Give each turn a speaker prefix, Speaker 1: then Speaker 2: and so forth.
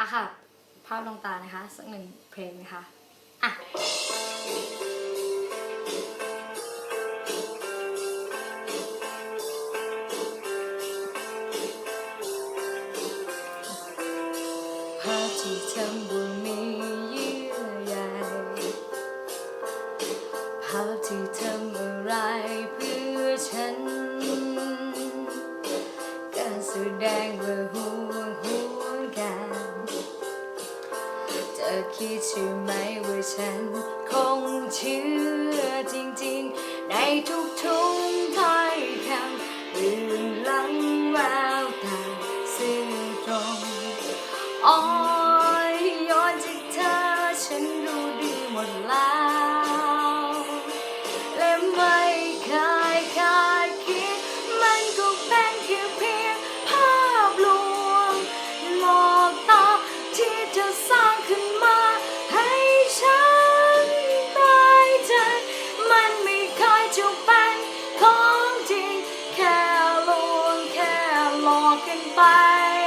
Speaker 1: อะค่ะ ภาพลงตานะคะ สักหนึ่งเพลงนะคะ อะภาพที่ทำบุญมีเยื่อใยภาพที่ทำอะไรเพื่อฉัน การแสดงว่า เธอคิดใช่ไหมว่าฉันคงเชื่อจริงๆ ในทุกทุกๆถ้อยคำเรื่องหลังแววตาซื่อตรงอ้อยย้อนจากเธอฉันรู้ดีหมดแล้วและไม่เหล